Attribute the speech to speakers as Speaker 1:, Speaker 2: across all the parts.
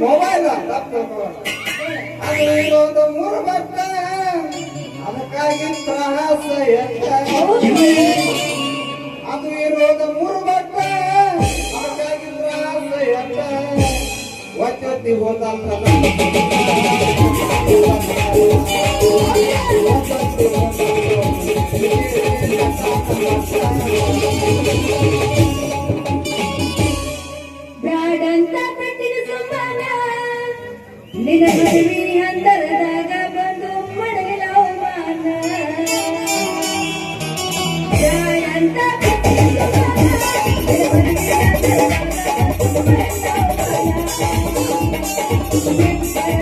Speaker 1: Mobile ಅದು ಒಂದು ಮೂರು ಭಕ್ತ ಅದಕ್ಕಾಗಿ ಪ್ರಹಾಸ ಅದು ಇರೋದು ಮೂರು ಭಕ್ತ ಅದಕ್ಕಾಗಿ ಪ್ರಹಾಸ ಎತ್ತ
Speaker 2: ಒತ್ತಿ ಹೋದ ದಿನದಲ್ಲಿ ಅಂತರದಾಗ ಬಂದು
Speaker 1: ಮಡಗಲವು
Speaker 2: ಮಾನಂತ Thank you.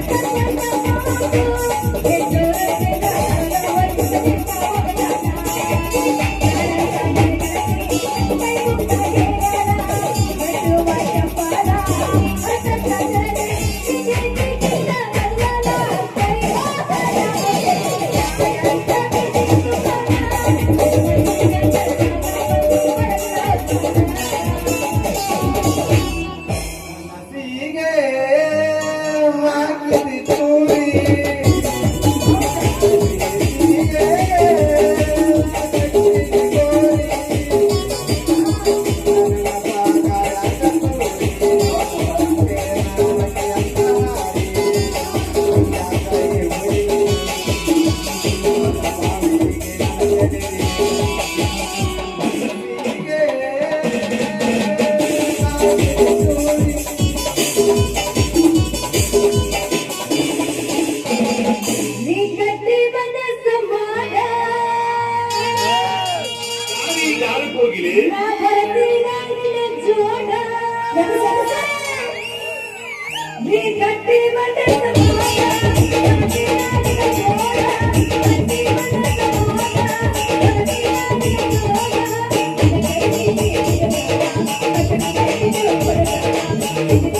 Speaker 2: Thank you.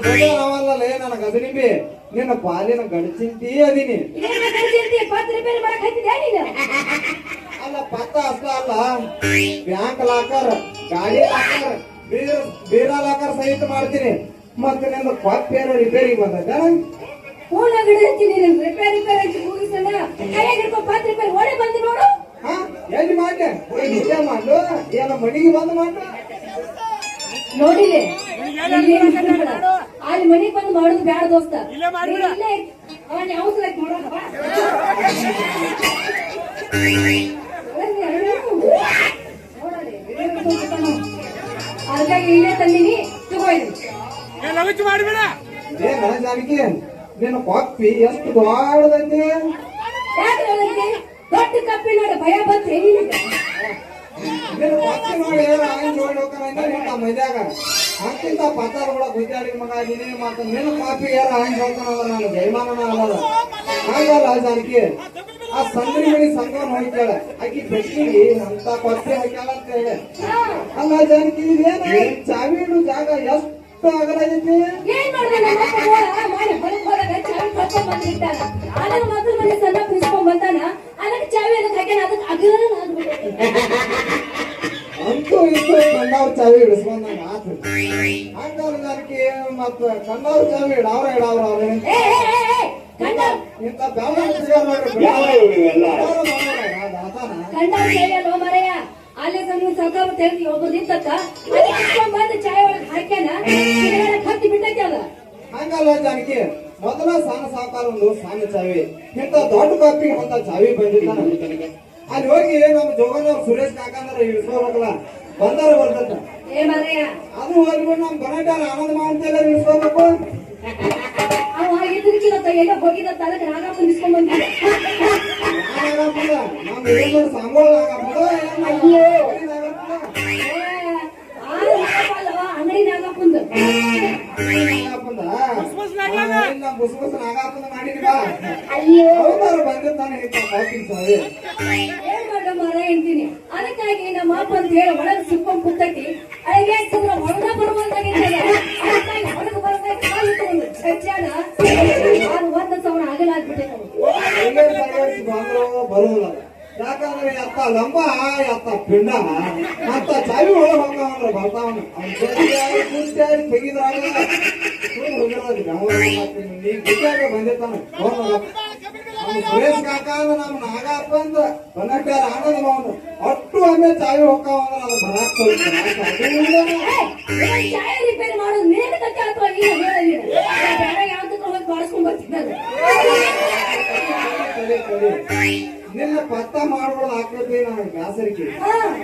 Speaker 1: ಏ ನಾ ಜಗವಲ್ಲೇ ನನ್ನ ನಿನ್ನ ಪಾಲಿನ ಗಡಚಿಂತಿ ಅದೀನಿ. ಅಲ್ಲ ಪತ್ತ ಅಷ್ಟ ಅಲ್ಲ. ಬ್ಯಾಂಕ್ ಲಾಕರ್ ಗಾಡಿ ಲಾಕರ್ ಬೀರ ಬೀರ ಲಾಕರ್ ಸಹಿತ ಮಾಡ್ತೀನಿ. ಮತ್ತೆ ನಿನ್ನ ಕೊಪ್ಪೇರ ರಿಪೇರಿ ಬಂದ
Speaker 2: ಫೋನ್ ಹಚ್ಚಿ ರಿಪೇರಿ ರಿಪೇರಿ ಹಚ್ಚಿ ಮುಗಿಸಲ್ಲ ಕೈಯಾಗ ಹಿಡ್ಕೊ ಪತ್ರ ರಿಪೇರಿ ಓಡಿ ಬಂದು ನೋಡು.
Speaker 1: ಹಾ ಎಲ್ಲಿ ನಿಜ ಮಾಡು ಏನ ಮಣಿಗೆ ಬಂದು ಮಾಡು
Speaker 2: ನಿಂತ್ಕೊಂಡ್ಬಿಡ. ಅಲ್ಲಿ ಮನಿಗ್ ಬಂದು ಮಾಡುದು ಬ್ಯಾಡ ದೋಸ್ತ. ಇಲ್ಲೇ ಅವನ್ ಯಾವ. ಅದಕ್ಕಾಗಿ ಇಲ್ಲೇ ತಂದಿನಿ.
Speaker 1: ತಗೋಯ್ತು ನಿನ್ನ ಕೊಪ್ಪಿ ಎಷ್ಟು ದೊಡ್ಡದೈತಿ?
Speaker 2: ದೊಡ್ಡ ಕಪ್ಪಿ ನೋಡಿ ಭಯ ಬಂತು. ಏನಿಲ್ಲ
Speaker 1: ನಿನ್ನ ಕೊಪ್ಪಿ ನೋಡಿ ಹಂಗ್ ನೋಡಿ ಹೋಗ್ತಾನೆ ನಿನ್ನ ಮೈದಾಗ ಅಂತಿಂತ ಪತ್ತಾರ ಕೂಡ ಗುದ್ದಾಡಿ ಮಗ ಅದೀನಿ ಮತ್ತೆ ನಿನ್ನ ಕಾಪಿ ಯಾರ ಹೋಗ್ತಾನಲ್ಲ ನಾನು ಜೈಮಾನನ ಅಲ್ಲದ ಹಂಗಲ್ಲ ಆ ಸಂಗ್ರಿ ಮನಿ ಸಂಗಮ್ ಹೋಗ್ತಾಳ ಆಕಿ ಬೆಟ್ಟಿಗೆ ಅಂತ ಕೊಪ್ಪಿ ಹಾಕ್ಯಾಳ ಅಂತ ಹೇಳಿ. ಅಲ್ಲ ಜಾನಕಿ ಇದೇನ ಜಾಗ ಎಷ್ಟು ಅಗಲ ಐತಿ?
Speaker 2: ಏನ್ ಮಾಡಿ ಹೊರಗೆ ಚಾವಿ ಕಳ್ಕೊಂಡ್ ಬಂದಿರ್ತಾನ. ಮೊದಲು ಮನೆ ಸಣ್ಣ ಬಿಡಿಸ್ಕೊಂಡ್ ಬಂದಾನ. ಅದಕ್ಕೆ ಚಾವಿ ಅದಕ್ಕೆ ಅದಕ್ಕೆ.
Speaker 1: ಅಂತೂ ಇಂತೂ ಕಂಡವ್ರ ಚಾವಿ ಇಡಿಸ್ಕೊಂಡಂಗ ಆತು ಜಾನಕಿ ಮತ್ತ ಕಂಡವ್ರ ಚಾವಿ ಇಡವ್ರ ಇಡವ್ರ ಅವ್ರೆ. ಇಂತ ಬೆಲ್ಲ
Speaker 2: ಅಲ್ಲೇ ಸಣ್ಣ ಸರ್ಕಾರ ತೆರೆದಿ ಒಬ್ಬರು ನಿಂತಕ್ಕ ಬಂದು ಚಾಯ್ ಒಳಗ್ ಹಾಕ್ಯಾನ? ಹತ್ತಿ ಬಿಟ್ಟೈತಿ ಅದ
Speaker 1: ಹಂಗಲ್ಲ ಜಾನಕಿ ಮೊದಲ ಸಣ್ಣ ಸಾಕಾರ ಒಂದು ಸಣ್ಣ ಚಾವಿ. ಇಂತ ದೊಡ್ಡ ಕಾಪಿ ಅಂತ ಚಾವಿ ಬಂದಿಲ್ಲ ನಮ್ಮ ತನಗೆ ಅಲ್ಲಿ ಹೋಗಿ ನಮ್ಮ ಜೋಗನವ್ರ ಸುರೇಶ್ ಕಾಕಂದ್ರ ಇಳಿಸ್ಕೋಬೇಕಲ್ಲ ಬಂದಾರ ಬರ್ತದ ಅದು ಹೋಗ್ಬಿಟ್ಟು ನಮ್ ಗಣೇಶ ಆನಂದ ಮಾಡ್ತೇವೆ ಇಳಿಸ್ಕೋಬೇಕು
Speaker 2: ಅವ
Speaker 1: ಕಾಪಿ ಚಾವಿ
Speaker 3: ಚಾವಿ ಹೋಗ್ತಾವಂದ್ರ
Speaker 2: ರಿಪೇರಿ ಮಾಡೋದು ನಿನಗೆ ತಕ್ಕ ಅಥವಾ ನೀನು ಹೇಳಿ ಬೇರೆ ಯಾವ್ದಕ್ಕ ಹೋಗಿ
Speaker 3: ನಿನ್ನ ಪತ್ತ ಮಾಡ್ಬೋದು ಹಾಕತ್ತೆ ನನಗೆ ಬ್ಯಾಸರಿಕೆ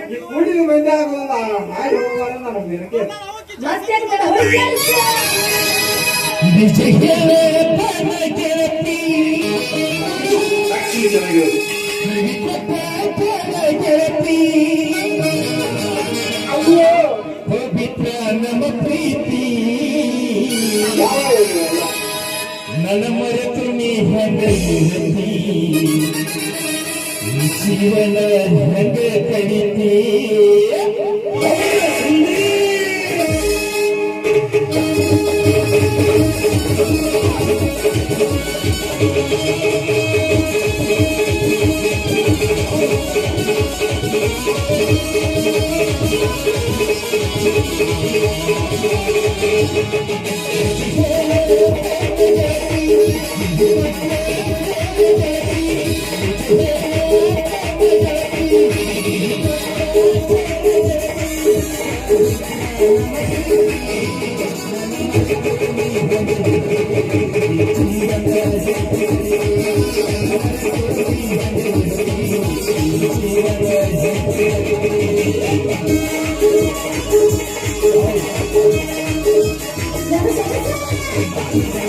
Speaker 3: ಈ ಕುಡಿದ ಮಂದಿ ಆಗೋದಲ್ಲ ನಾಯಿ ಹೋಗುವಾಗ ನನಗೆ
Speaker 2: ನಿನಗೆ ಬಿಸಿಗೆ
Speaker 4: ಗೆಳತಿ ಅಯ್ಯೋ
Speaker 5: ಪವಿತ್ರ ನಮ್ಮ ಪ್ರೀತಿ ನನ ಮರೆತು ನೀ ಜೀವನ ಹೆಂಗ
Speaker 3: ಕಡಿ Thank you.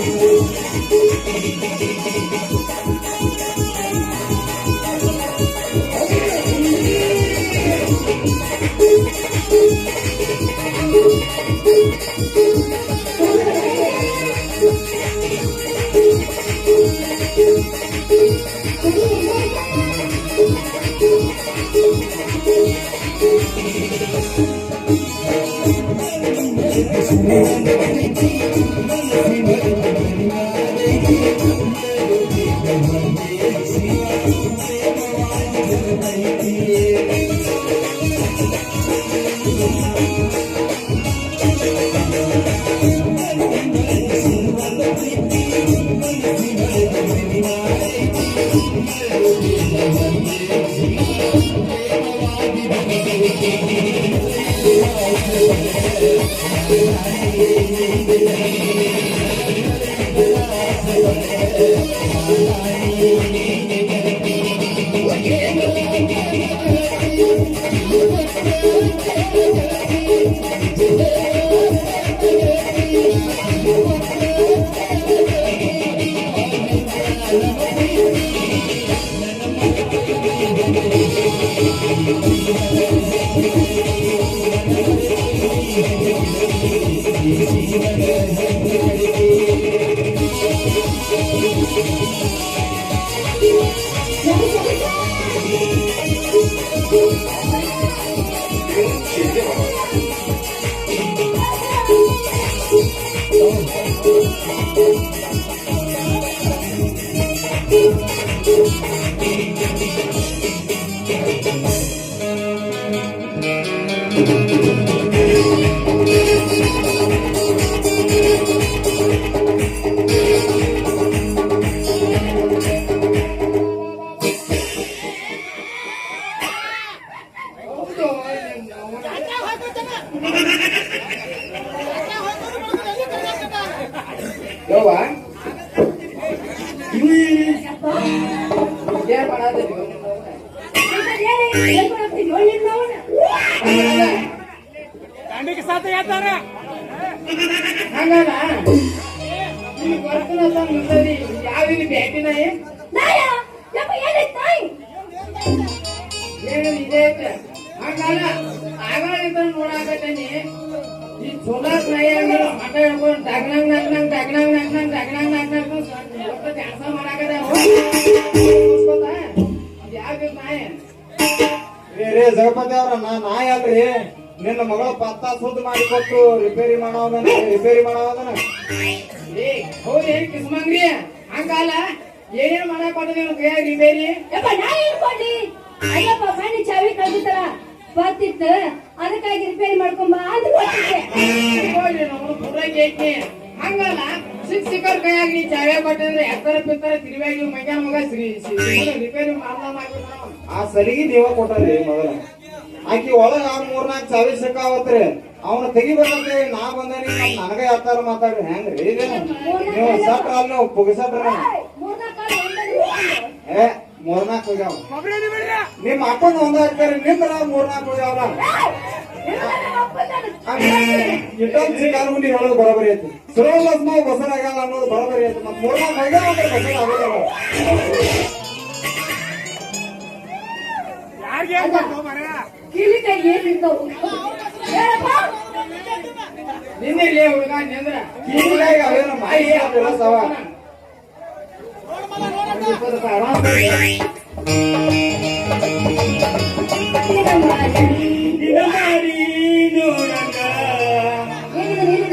Speaker 3: ಏ ರೇ ಜಗಪತಿ ಅವ್ರ ನಾ ನಾಯಿ ನಿನ್ನ ಮಗಳ ಪತ್ತ ಮಾಡಿ ಕೊಟ್ಟು ರಿಪೇರಿ ಮಾಡೋದನ್ನ ರಿಪೇರಿ ಮಾಡೋದನ್ನ ಏ ಹೌದು ಏನ್ ಕಿಸ್ಮಂಗ್ರಿ. ಹಂಗಲ್ಲ
Speaker 6: ಏನೇನ್ ಮಾಡಕ್ ಬಂದ ನಿಮ್ಗೆ? ರಿಪೇರಿ
Speaker 2: ಯಪ್ಪ ನಾ ಏನ್ ಅಯ್ಯಪ್ಪ ಮನೆ ಚಾವಿ ಕಳ್ದಿತ್ತಲ್ಲ ಬರ್ತಿತ್ತ ಅದಕ್ಕಾಗಿ ರಿಪೇರಿ ಮಾಡ್ಕೊಂಬ ಅಂತ ಕೊಟ್ಟಿದ್ದೆ.
Speaker 6: ನೋಡಿ ನಮ್ಮನ್ನು ಪುರಾಗಿ ಸಿಕ್ ಕೈಯಾಗಿ ಚಾವೆ ಕೊಟ್ಟಂದ್ರೆ ಎತ್ತರ ಪಿತ್ತರ ತಿರುವಾಗಿ ಮೈಯಾನ ಮಗ ಶ್ರೀ ರಿಪೇರಿ ಮಾಡ್ಲಾ
Speaker 1: ಆ ಸಲಿಗೆ ದೇವ ಕೊಟ್ಟಾರಿ ಮೊದಲ ಆಕಿ ಒಳಗ ಆ ಮೂರ್ನಾಲ್ಕು ಚಾವಿ ಸಿಕ್ಕಾವತ್ರಿ ಅವನ ತೆಗಿಬೇಕಂತ ಹೇಳಿ ನಾ ಬಂದಾನಿ ನನಗ ಯಾತಾರ ಮಾತಾಡ್ರಿ ಹೆಂಗ್ರಿ? ನೀವು ಸಟ್ರ ಅಲ್ಲಿ ನೀವು ಪುಗಸಟ್ರ. ಏ ಮೂರ್ನಾಲ್ಕು ಹೋಗ್ಯಾವ. ನಿಮ್ ಅಪ್ಪನ ಒಂದ ಹಾಕ್ತಾರಿ ನಿಂದ್ರ ಮೂರ್ನಾಲ್ಕು ಹೋಗ್ಯಾವಲ್ಲ. ಇಟ್ಟೊಂದ್ ಸಿಕ್ಕಾರ್ಗುಂಡಿ ಹೇಳೋದು ಬರೋಬರಿ ಐತಿ ಸುರವಲ್ಲ ನಾವು ಬಸರಾಗಲ್ಲ ಅನ್ನೋದು ಬರೋಬರಿ ಐತಿ ಮತ್ ಮೂರ್ನಾಲ್ಕು ಹೋಗ್ಯಾವ ಅಂದ್ರೆ ಬಸರ ಆಗೋದಿಲ್ಲ
Speaker 2: ಕಿವಿ ಕೈ ಏನಿರ್ತಾವು ಹೇಳಪ್ಪ.
Speaker 6: ನಿನ್ನೆ ಇಲ್ಲಿ ಹುಡುಗ ನಿಂದ್ರ
Speaker 1: ಕಿವಿಯಾಗ ಅವೇನು ಮಾಯಿ ಆಗಿಲ್ಲ ಸವ.
Speaker 7: ಮಾಡಿ. ನೋಡಂಗ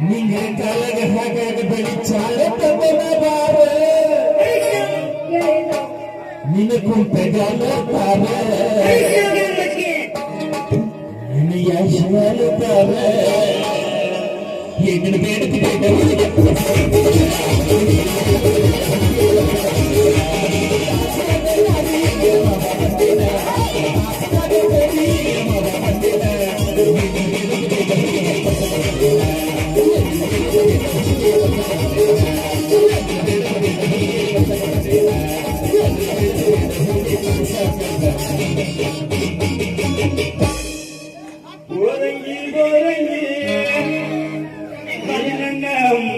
Speaker 3: ನಿಂಗೆ ಕಾಲಗ ಹಾಗಾಗ ಬಳಿ ಚಾಲ ತಂದಿನ ಬಾರ ನಿನ್ನ ಕುಂಟಗಾಲ ತಾರ ನಿನ್ನ ಯಶವಾಲ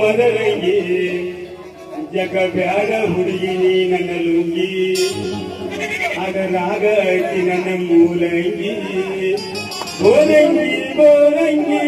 Speaker 7: ಮದರಂಗಿ ಜಗ ಬ್ಯಾಡ ಹುಡುಗಿ ನೀ ನನ್ನ ಲುಂಗಿ ಅದರಾಗ ಐತಿ ನನ್ನ ಮೂಲಂಗಿ ಗೋರಂಗಿ ಗೋರಂಗಿ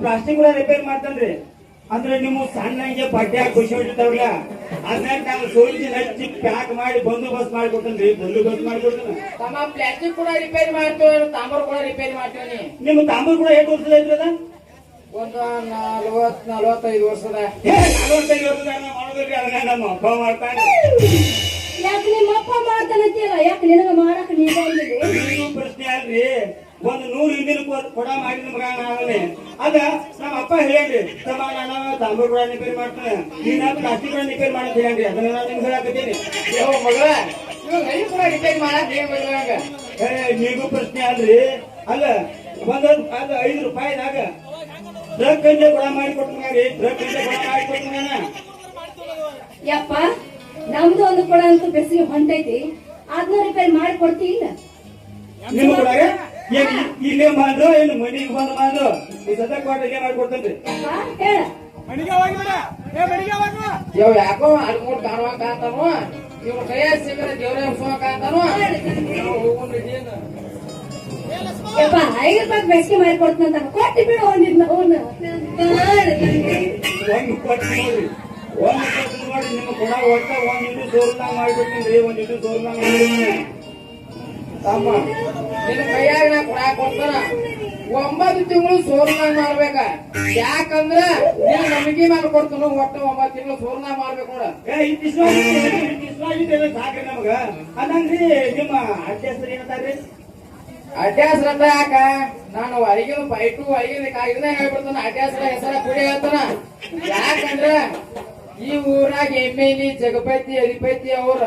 Speaker 7: ಪ್ಲಾಸ್ಟಿಕ್ ಕೂಡ ರಿಪೇರ್ ಮಾಡ್ತಾನ್ರಿ. ಅಂದ್ರೆ ನೀವು ಸಣ್ಣಂಗೆ ಬಟ್ಟೆ ಖುಷಿ ಹೊಡಿತಾವ್ರಲ್ಲ ಅದನ್ನ ನಾನು ಸೋಲಿಸಿ ಹಚ್ಚಿ ಪ್ಯಾಕ್ ಮಾಡಿ ಬಂದೋಬಸ್ತ್ ಮಾಡ್ಕೊಡ್ತೀನಿ ಕೊಡ್ತೇನ್ರಿ ಬಂದೋಬಸ್ತ್ ಮಾಡ್ಕೊಡ್ತೀನಿ. ಕೊಡ್ತೇನೆ
Speaker 6: ತಮ್ಮ ಪ್ಲಾಸ್ಟಿಕ್ ಕೂಡ ರಿಪೇರ್ ಮಾಡ್ತೀವಿ ತಾಮ್ರ ಕೂಡ ರಿಪೇರಿ ಮಾಡ್ತೀವಿ
Speaker 7: ನಿಮ್ಮ ತಾಮ್ರ ಕೂಡ ಎಷ್ಟು ವರ್ಷದ ಐತ್ರಿ ಅದ?
Speaker 6: ಒಂದು ನಲ್ವತ್ ನಲ್ವತ್ತೈದು ವರ್ಷದ.
Speaker 7: ಏ, ನಲವತ್ತೈದು ವರ್ಷದ ಮಾಡೋದ್ರಿ ಅದನ್ನ ನಮ್ಮ ಅಪ್ಪ ಮಾಡ್ತಾನೆ.
Speaker 2: ಯಾಕೆ ನಿಮ್ಮ ಅಪ್ಪ ಮಾಡ್ತಾನಂತೀಯಲ್ಲ ಯಾಕೆ ನಿನಗ ಮಾಡಕ್
Speaker 7: ನೀವು ಪ್ರಶ್ನೆ ಅಲ್ರಿ. ಒಂದು ನೂರು ಇಂದಿನ ಕೊಡ ಮಾಡಿದ ಮಗ ನಾವೇ ಅದ ನಮ್ಮ ಅಪ್ಪ ಹೇಳ್ರಿ ತಮ್ಮ ನಾನು ತಾಂಬೂರ್ ಕೂಡ ರಿಪೇರಿ ಮಾಡ್ತಾನೆ ನೀನ ಪ್ಲಾಸ್ಟಿಕ್ ಕೂಡ ರಿಪೇರಿ ಮಾಡಕ್ ಹೇಳ್ರಿ ಅದನ್ನ ನಾನು ನಿಮ್ಗೆ ಹೇಳಕತ್ತೀನಿ.
Speaker 6: ಯಾವ ಮಗಳ ಇವಾಗ ಕೂಡ ರಿಪೇರಿ ಮಾಡಕ್ ಏನ್
Speaker 7: ಏ, ನೀಗೂ ಪ್ರಶ್ನೆ ಅಲ್ರಿ ಅಲ್ಲ ಒಂದೊಂದು ಅದು ಐದು ರೂಪಾಯಿದಾಗ ಟ್ರಕ್ ಅಂತೆ ಕೊಡ ಮಾಡಿ ಕೊಟ್ಟಾರಿ ಟ್ರಕ್ ಅಂತೆ ಕೊಡ ಮಾಡಿ
Speaker 2: ಯಪ್ಪ ನಮ್ದು ಒಂದು ಕೊಡ ಅಂತೂ ಬೆಸಿಗೆ ಹೊಂಟೈತಿ. ಅದನ್ನ ರಿಪೇರಿ ಮಾಡಿ ಕೊಡ್ತಿ ಇಲ್ಲ?
Speaker 7: ನಿಮ್ಮ ಕೊಡಾಗ? ಇ- ಇಲ್ಲೇ ಬಂದು ಏನು ಮನಿಗೆ ಬಂದು ಮಾಡು ಈ ಸದ್ಯ ಕೊಟ್ಟು ಇಲ್ಲೇ ಮಾಡಿ ಏ
Speaker 2: ಮನಿಗೆ ಹೇಳ
Speaker 6: ಯಾವ ಯಾಕೋ ಅಡ್ಕೊಂಡು ಕಾಣುವಾಗ ಅಂತಾನು ಇವ್ ಕೈಯ ಸಿಗರೆ ದೇವ್ರ ಎಬ್ಸುವಂಗ ಅಂತಾನು
Speaker 2: ರೂಪಾಯಿ ಬೆಸಿಗೆ ಮಾಡಿ ಕೊಡ್ತಂತ ಕೊಟ್ಟಿ ಬಿಡು ಒಂದಿದ್ನ ಅವನ್ನ
Speaker 7: ಒಂದು. ಕೊಟ್ಟು ನೋಡಿ ಒಂದು ಕೊಟ್ಟು ನೋಡಿ ನಿಮ್ಮ ಕೊಡ ಒಟ್ಟ ಒಂದು ಇದು ಸೋರ್ಲಾಗ ಮಾಡ್ಬಿಡ್ತೀನಿ ಒಂದು ಇದು ಸೋರ್ಲಾಗ ಮಾಡಿ
Speaker 6: ತಮ್ಮ. ನಿನ್ನ ಕೈಯಾಗ ನಾ ಕೊಡಾಕ್ ಕೊಡ್ತಾನ. ಒಂಬತ್ತು ತಿಂಗಳು ಸೋರ್ನ ಮಾಡ್ಬೇಕ ಯಾಕಂದ್ರ ನೀನ್ ನಮಗೆ ಮೇಲೆ ಕೊಡ್ತಾನ ಒಟ್ಟು ಒಂಬತ್ತು ತಿಂಗಳು ಸೋರ್ನ ಮಾಡ್ಬೇಕು ನೋಡ.
Speaker 7: ಏ ಇಷ್ಟಿಸ್ವಾಗಿದ್ದೇವೆ ಸಾಕ್ರಿ ನಮಗ. ಅದಂಗ್ರಿ ನಿಮ್ಮ ಅಡ್ಡ ಏನಂತಾರ್ರಿ
Speaker 6: ರಥ ಯಾಕ? ನಾನು ಅಡಿಗೆ ಪೈಟು ಅಡಿಗೆ ಕಾಗಿನ ಹೇಳ್ಬಿಡ್ತಾನ. ಅಡ್ಯಾಸ್ರ ಹೆಸರ ಕುಡಿ ಹೇಳ್ತಾನ. ಯಾಕಂದ್ರ ಈ ಊರಾಗ ಎಮ್ಮೆಲಿ ಜಗಪತಿ ಅಧಿಪತಿ ಅವ್ರ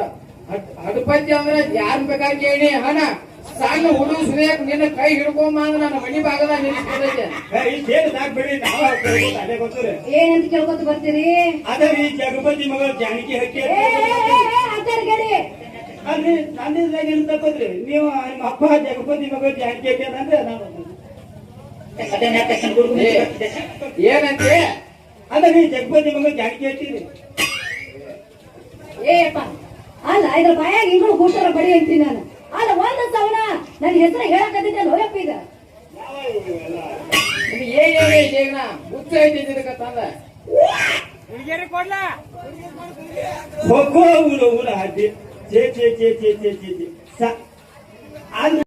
Speaker 6: ಹಡ್- ಹಡಪತಿ ಅಂದ್ರ ಯಾರ್ ಬೇಕಾಗಿ ಹೇಳಿ ಹಣ. ಸಣ್ಣ ಹುಡುಗ ಸುರಿಯಕ್ ನಿನ್ನ ಕೈ ಹಿಡ್ಕೊಂಬ ಅಂದ್ರ ನನ್ನ ಮನಿ ಭಾಗದಾಗ
Speaker 7: ಕೇಳ್ಬೋದು,
Speaker 2: ಏನಂತ ಕೇಳ್ಕೊತ ಬರ್ತೀರಿ?
Speaker 7: ಅದೇ ಈ ಜಗಪತಿ ಮಗ ಜಾನಕಿ ಹಕ್ಕಿ
Speaker 2: ಏ, ಏ,
Speaker 7: ಏನು ತಪ್ಪದ್ರಿ ನೀವು ನಿಮ್ಮ ಅಪ್ಪ ಜಗಪತಿ ಮಗ ಜಾನಕಿ ಹಕ್ಕಿ ಅಂದ್ರೆ ನಾನು
Speaker 6: ಏನಂತೆ?
Speaker 7: ಅದೇ ನೀ ಜಗಪತಿ ಮಗ ಜಾನಕಿ ಹಚ್ಚಿರಿ
Speaker 2: ಏಪ್ಪ ಅಲ್ಲ ಇದ್ರ ಬಾಯಾಗ ಹಿಂಗಳು ಕೂತಾರ ಬಡಿ ಅಂತೀನಿ ನಾನು. ಅಲ್ಲ ಒಂದ್ ಸವನ ನನ್ನ ಹೆಸರು ಹೇಳಕತ್ತಿದ್ದೆ ನೋಯಪ್ಪ ಈಗ.
Speaker 6: ಇದು ಏನ್ ಹೇಳಿ ಈಗ ಹುಚ್ಚ ಐತಿ ಇದಕ್ಕ ತಂದ?
Speaker 7: ಹೋಗೋ ಊರ ಊರ ಹಾಕಿ. ಚೇ ಚೇ ಚೇ ಚೇ ಚೇ ಚೇ ಚೇ ಸ- ಆದ್ರೆ